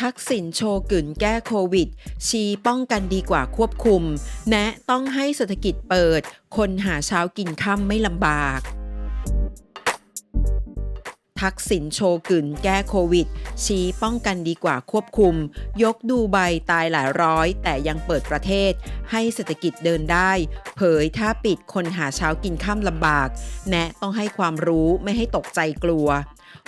ทักษิณโชว์กึ่นแก้โควิด ชี้ป้องกันดีกว่าควบคุม แนะต้องให้เศรษฐกิจเปิด คนหาเช้ากินค่ำไม่ลำบาก ทักษิณโชว์กึ่นแก้โควิด ชี้ป้องกันดีกว่าควบคุม ยกดูใบตายหลายร้อย แต่ยังเปิดประเทศ ให้เศรษฐกิจเดินได้ เผยถ้าปิดคนหาเช้ากินข้ามลำบาก แนะต้องให้ความรู้ไม่ให้ตกใจกลัว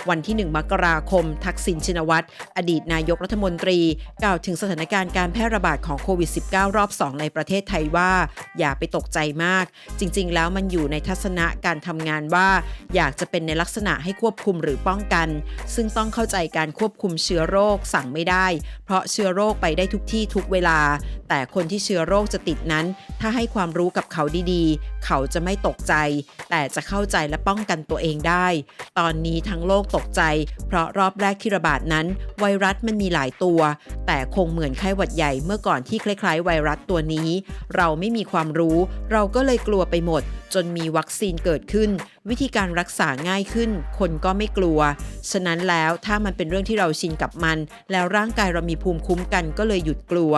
วันที่ 1 มกราคม ทักษิณชินวัตร อดีตนายกรัฐมนตรี กล่าวถึงสถานการณ์การแพร่ระบาดของโควิด -19 รอบ 2 ในประเทศไทยว่า อย่าไปตกใจมาก จริง ๆ แล้วมันอยู่ในทัศนะการทำงานว่า อยากจะเป็นในลักษณะให้ควบคุมหรือป้องกัน ซึ่งต้องเข้าใจการควบคุมเชื้อโรคสั่งไม่ได้ เพราะเชื้อโรคไปได้ทุกที่ทุกเวลา แต่คนที่เชื้อโรคจะติดนั้น ถ้าให้ความรู้กับเขาดีๆ เขาจะไม่ตกใจ แต่จะเข้าใจและป้องกันตัวเองได้ ตอนนี้ทั้งโลกตกใจ เพราะรอบแรกที่ระบาดนั้น ไวรัสมันมีหลายตัว แต่คงเหมือนไข้หวัดใหญ่เมื่อก่อนที่คล้ายๆ ไวรัสตัวนี้ เราไม่มีความรู้ เราก็เลยกลัวไปหมด จนมีวัคซีนเกิดขึ้น วิธีการรักษาง่ายขึ้น คนก็ไม่กลัว ฉะนั้นแล้วถ้ามันเป็นเรื่องที่เราชินกับมัน แล้วร่างกายเรามีภูมิคุ้มกันก็เลยหยุดกลัว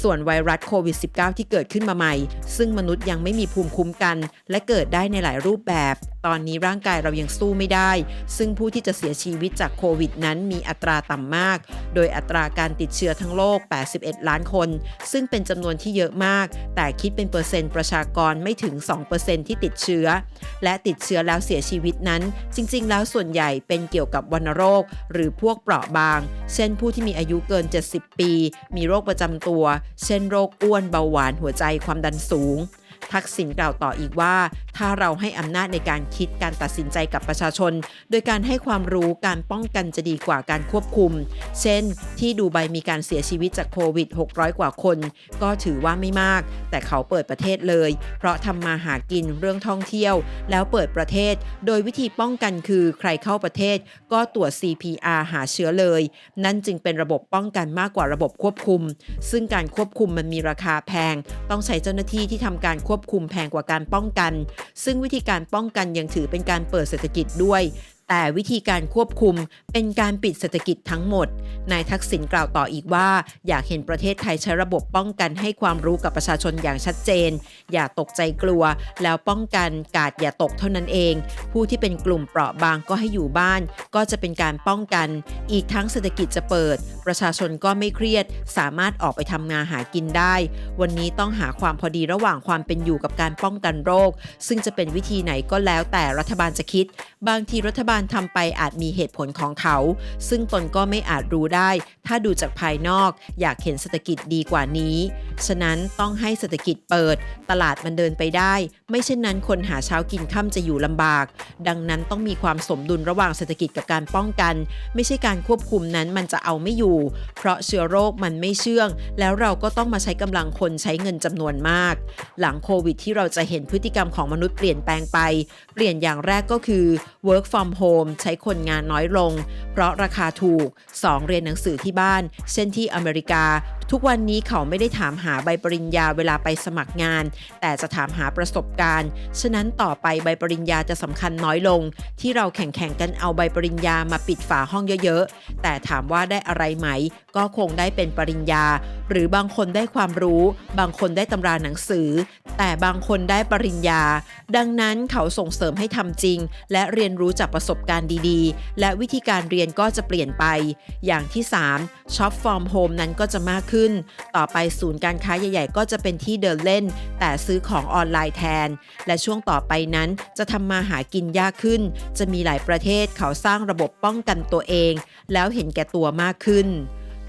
ส่วนไวรัสโควิด -19 ที่เกิดขึ้นมาใหม่ ซึ่งมนุษย์ยังไม่มีภูมิคุ้มกัน และเกิดได้ในหลายรูปแบบ ตอนนี้ร่างกายเรายังสู้ไม่ได้ ซึ่งผู้ที่จะเสียชีวิตจากโควิดนั้นมีอัตราต่ำมาก โดยอัตราการติดเชื้อทั้งโลก 81 ล้านคน ซึ่งเป็นจำนวนที่เยอะมาก แต่คิดเป็นเปอร์เซ็นต์ประชากรไม่ถึง 2%ที่ติดเชื้อ และติดเชื้อแล้วเสียชีวิตนั้น จริง ๆ แล้วส่วนใหญ่เป็นเกี่ยวกับวัณโรค หรือพวกเปราะบาง เช่นผู้ที่มีอายุเกิน 70 ปี มีโรคประจำตัว เช่น โรคอ้วนเบาหวานหัวใจความดันสูง ทักษิณกล่าวต่ออีกว่า ถ้าเราให้อำนาจในการคิดการตัดสินใจกับประชาชน โดยการให้ความรู้การป้องกันจะดีกว่าการควบคุม เช่น ที่ดูไบมีการเสียชีวิตจากโควิด 600 กว่าคน ก็ถือว่าไม่มาก แต่เขาเปิดประเทศเลย เพราะทำมาหากินเรื่องท่องเที่ยว แล้วเปิดประเทศ โดยวิธีป้องกันคือใครเข้าประเทศ ก็ตรวจ CPR หาเชื้อเลย นั่นจึงเป็นระบบป้องกันมากกว่าระบบควบคุม ซึ่งการควบคุมมันมีราคาแพง ต้องใช้เจ้าหน้าที่ที่ทำการควบควบคุมแพงกว่าการป้องกัน ซึ่งวิธีการป้องกันยังถือเป็นการเปิดเศรษฐกิจด้วย แต่วิธีการควบคุมเป็นการปิดเศรษฐกิจทั้งหมด นายทักษิณกล่าวต่ออีกว่า อยากเห็นประเทศไทยใช้ระบบป้องกันให้ความรู้กับประชาชนอย่างชัดเจน อย่าตกใจกลัว แล้วป้องกันกาดอย่าตกเท่านั้นเอง ผู้ที่เป็นกลุ่มเปราะบางก็ให้อยู่บ้าน ก็จะเป็นการป้องกัน อีกทั้งเศรษฐกิจจะเปิด ประชาชนก็ไม่เครียด สามารถออกไปทำงานหากินได้ วันนี้ต้องหาความพอดีระหว่างความเป็นอยู่กับการป้องกันโรค ซึ่งจะเป็นวิธีไหนก็แล้วแต่รัฐบาลจะคิด บางทีรัฐบาลทำไปอาจมีเหตุผลของเขา ซึ่งตนก็ไม่อาจรู้ได้ ถ้าดูจากภายนอก อยากเห็นเศรษฐกิจดีกว่านี้ ฉะนั้นต้องให้เศรษฐกิจเปิด ตลาดมันเดินไปได้ ไม่เช่นนั้นคนหาเช้ากินค่ำจะอยู่ลำบาก ดังนั้นต้องมีความสมดุลระหว่างเศรษฐกิจกับการป้องกัน ไม่ใช่การควบคุมนั้นมันจะเอาไม่อยู่ เพราะเชื้อโรคมันไม่เชื่อง แล้วเราก็ต้องมาใช้กำลังคนใช้เงินจำนวนมาก หลังโควิดที่เราจะเห็นพฤติกรรมของมนุษย์เปลี่ยนแปลงไป เปลี่ยนอย่างแรกก็คือ work from home home ใช้คนงานน้อยลง เพราะราคาถูก 2 เรียนหนังสือที่บ้าน เช่นที่อเมริกา ทุกวันนี้เขาไม่ได้ถามหาใบปริญญาเวลาไปสมัครงาน แต่จะถามหาประสบการณ์ ฉะนั้นต่อไปใบปริญญาจะสำคัญน้อยลง ที่เราแข่งๆกันเอาใบปริญญามาปิดฝาห้องเยอะๆ แต่ถามว่าได้อะไรไหม ก็คงได้เป็นปริญญาหรือบางคนได้ความรู้ บางคนได้ตำราหนังสือ แต่บางคนได้ปริญญา ดังนั้นเขาส่งเสริมให้ทำจริง และเรียนรู้จากประสบการณ์ดีๆ และวิธีการเรียนก็จะเปลี่ยนไป อย่างที่ 3ช็อปฟอร์มโฮมนั้นก็จะมากขึ้น ต่อไปศูนย์การค้าใหญ่ ๆ ก็จะเป็นที่เดินเล่น แต่ซื้อของออนไลน์แทน และช่วงต่อไปนั้นจะทำมาหากินยากขึ้น จะมีหลายประเทศเขาสร้างระบบป้องกันตัวเอง แล้วเห็นแก่ตัวมากขึ้น